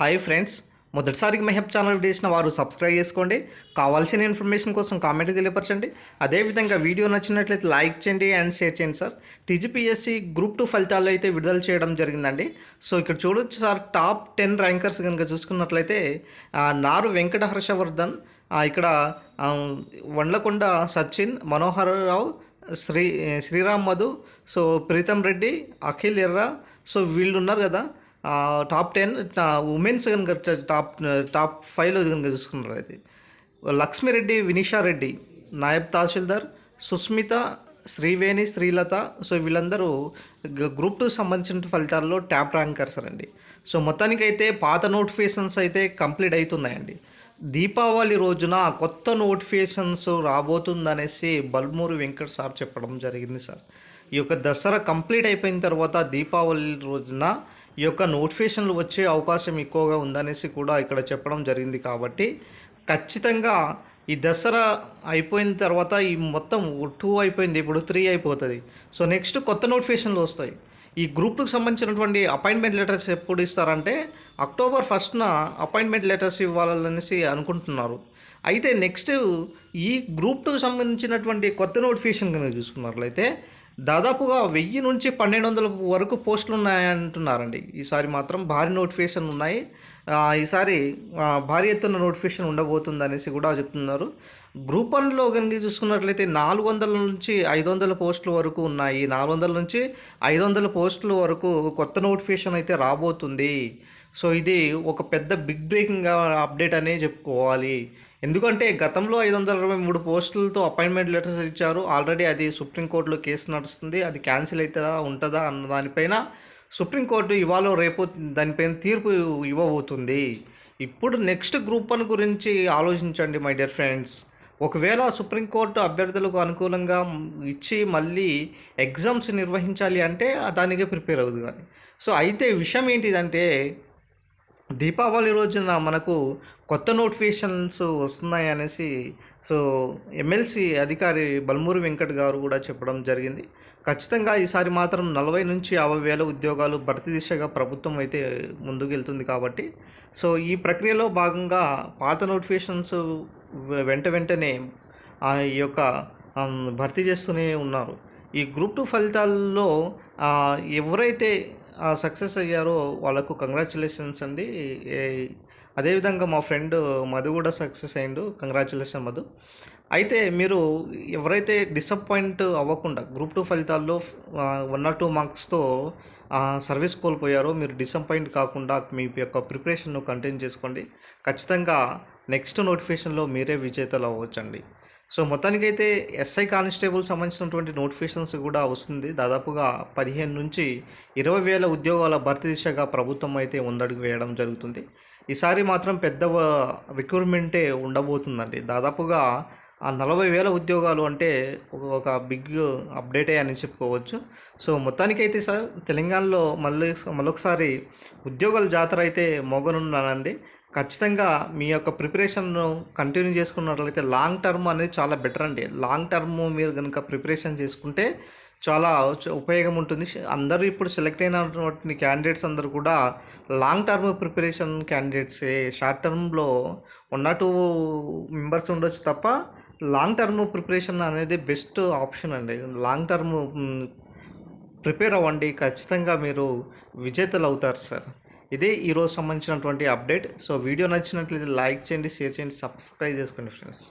Hi friends మొదటిసారికి మెహబ్ channel చేసిన వారు సబ్స్క్రైబ్ చేసుకోండి. కావాల్సిన ఇన్ఫర్మేషన్ కోసం కామెంట్ తెలియపరచండి. అదేవిధంగా వీడియో నచ్చినట్లయితే లైక్ చేయండి అండ్ షేర్ చేయండి సార్ టీజీపీఎస్సీ గ్రూప్ టూ ఫలితాలు అయితే విడుదల చేయడం జరిగిందండి. సో ఇక్కడ చూడొచ్చు సార్ టాప్ టెన్ ర్యాంకర్స్ కనుక చూసుకున్నట్లయితే నారు వెంకట హర్షవర్ధన్ ఇక్కడ వండ్లకొండ సచిన్ మనోహర్ రావు శ్రీ శ్రీరామ్ మధు సో ప్రీతం రెడ్డి అఖిల్ ఎర్ర సో వీళ్ళు ఉన్నారు కదా. టాప్ టెన్ ఉమెన్స్ కనుక టాప్ టాప్ ఫైవ్లో కనుక చూసుకున్నట్లయితే లక్ష్మిరెడ్డి వినీషా రెడ్డి నాయబ్ తహసీల్దార్ సుస్మిత శ్రీవేణి శ్రీలత సో వీళ్ళందరూ గ- గ్రూప్ టూ సంబంధించిన ఫలితాల్లో ట్యాప్ ర్యాంకర్స్ అండి. సో మొత్తానికైతే పాత నోటిఫికేషన్స్ అయితే కంప్లీట్ అవుతున్నాయండి దీపావళి రోజున కొత్త నోటిఫికేషన్స్ రాబోతుందనేసి బల్మూరి వెంకట్ సార్ చెప్పడం జరిగింది సార్. ఈ యొక్క దసరా కంప్లీట్ అయిపోయిన తర్వాత దీపావళి రోజున ఈ యొక్క నోటిఫికేషన్లు వచ్చే అవకాశం ఎక్కువగా ఉందనేసి కూడా ఇక్కడ చెప్పడం జరిగింది కాబట్టి ఖచ్చితంగా ఈ దసరా అయిపోయిన తర్వాత ఈ మొత్తం టూ అయిపోయింది ఇప్పుడు త్రీ అయిపోతుంది. సో నెక్స్ట్ కొత్త నోటిఫికేషన్లు వస్తాయి. ఈ గ్రూప్కి సంబంధించినటువంటి అపాయింట్మెంట్ లెటర్స్ ఎప్పుడు ఇస్తారంటే అక్టోబర్ ఫస్ట్న అపాయింట్మెంట్ లెటర్స్ ఇవ్వాలనేసి అనుకుంటున్నారు. అయితే నెక్స్ట్ ఈ గ్రూప్ టూకి సంబంధించినటువంటి కొత్త నోటిఫికేషన్ కనుక చూసుకున్నట్లయితే దాదాపుగా వెయ్యి నుంచి పన్నెండు వందల వరకు పోస్టులు ఉన్నాయంటున్నారండి ఈసారి మాత్రం భారీ నోటిఫికేషన్ ఉన్నాయి ఈసారి భారీ ఎత్తున నోటిఫికేషన్ ఉండబోతుంది అనేసి కూడా చెప్తున్నారు. గ్రూప్ వన్లో కనుక చూసుకున్నట్లయితే నాలుగు వందల నుంచి ఐదు వందల పోస్టుల వరకు ఉన్నాయి. నాలుగు వందల నుంచి ఐదు వందల పోస్టుల వరకు కొత్త నోటిఫికేషన్ అయితే రాబోతుంది. సో ఇది ఒక పెద్ద బిగ్ బ్రేకింగ్ అప్డేట్ అనే చెప్పుకోవాలి. ఎందుకంటే గతంలో ఐదు వందల ఇరవై మూడు పోస్టులతో అపాయింట్మెంట్ లెటర్స్ ఇచ్చారు. ఆల్రెడీ అది సుప్రీంకోర్టులో కేసు నడుస్తుంది. అది క్యాన్సిల్ అవుతుందా ఉంటుందా అన్న దానిపైన సుప్రీంకోర్టు ఇవాళ రేపు దానిపైన తీర్పు ఇవ్వబోతుంది. ఇప్పుడు నెక్స్ట్ గ్రూప్ వన్ గురించి ఆలోచించండి మై డియర్ ఫ్రెండ్స్ ఒకవేళ సుప్రీంకోర్టు అభ్యర్థులకు అనుకూలంగా ఇచ్చి మళ్ళీ ఎగ్జామ్స్ నిర్వహించాలి అంటే దానికే ప్రిపేర్ అవుతుంది. కానీ సో అయితే విషయం ఏంటిదంటే దీపావళి రోజున మనకు కొత్త నోటిఫికేషన్స్ వస్తున్నాయి అనేసి సో ఎమ్మెల్సీ అధికారి బల్మూరి వెంకట్ గారు కూడా చెప్పడం జరిగింది. ఖచ్చితంగా ఈసారి మాత్రం నలభై నుంచి యాభై వేల ఉద్యోగాలు భర్తీ దిశగా ప్రభుత్వం అయితే ముందుకెళ్తుంది కాబట్టి సో ఈ ప్రక్రియలో భాగంగా పాత నోటిఫికేషన్స్ వెంట వెంటనే ఆ ఈ యొక్క భర్తీ చేస్తూనే ఉన్నారు. ఈ గ్రూప్ టూ ఫలితాల్లో ఎవరైతే సక్సెస్ అయ్యారో వాళ్ళకు కంగ్రాచులేషన్స్ అండి. ఏ- అదేవిధంగా మా ఫ్రెండ్ మధు కూడా సక్సెస్ అయ్యిండు. కంగ్రాచులేషన్ మధు. అయితే మీరు ఎవరైతే డిసప్పాయింట్ అవ్వకుండా గ్రూప్ టూ ఫలితాల్లో వన్ ఆర్ టూ మార్క్స్తో సర్వీస్ కోల్పోయారో మీరు డిసప్పాయింట్ కాకుండా మీ యొక్క ప్రిపరేషన్ను కంటిన్యూ చేసుకోండి. ఖచ్చితంగా నెక్స్ట్ నోటిఫికేషన్లో మీరే విజేతలు అవ్వచ్చండి. సో మొత్తానికైతే ఎస్ఐ కానిస్టేబుల్ సంబంధించినటువంటి నోటిఫికేషన్స్ కూడా వస్తుంది. దాదాపుగా పదిహేను నుంచి ఇరవై వేల ఉద్యోగాల భర్తీ దిశగా ప్రభుత్వం అయితే ముందడుగు వేయడం జరుగుతుంది. ఈసారి మాత్రం పెద్ద రిక్రూట్మెంటే ఉండబోతుందండి. దాదాపుగా ఆ నలభై వేల ఉద్యోగాలు అంటే ఒక- బిగ్ అప్డేటే అని చెప్పుకోవచ్చు. సో మొత్తానికైతే సార్ తెలంగాణలో మళ్ళీ మరొకసారి ఉద్యోగాల జాతర అయితే మోగనున్నానండి. ఖచ్చితంగా మీ యొక్క ప్రిపరేషన్ను కంటిన్యూ చేసుకున్నట్లయితే లాంగ్ టర్మ్ అనేది చాలా బెటర్ అండి. లాంగ్ టర్మ్ మీరు కనుక ప్రిపరేషన్ చేసుకుంటే చాలా ఉపయోగం ఉంటుంది. అందరూ ఇప్పుడు సెలెక్ట్ అయినటువంటి క్యాండిడేట్స్ అందరూ కూడా లాంగ్ టర్మ్ ప్రిపరేషన్ క్యాండిడేట్సే షార్ట్ టర్మ్లో వన్ ఆర్ టూ మెంబర్స్ ఉండొచ్చు తప్ప లాంగ్ టర్మ్ ప్రిపరేషన్ అనేది బెస్ట్ ఆప్షన్ అండి. లాంగ్ టర్మ్ ప్రిపేర్ అవ్వండి. ఖచ్చితంగా మీరు విజేతలు అవుతారు సార్. ఇదే ఈరోజు సంబంధించినటువంటి అప్డేట్. సో వీడియో నచ్చినట్లయితే లైక్ చేయండి షేర్ చేయండి సబ్స్క్రైబ్ చేసుకోండి ఫ్రెండ్స్.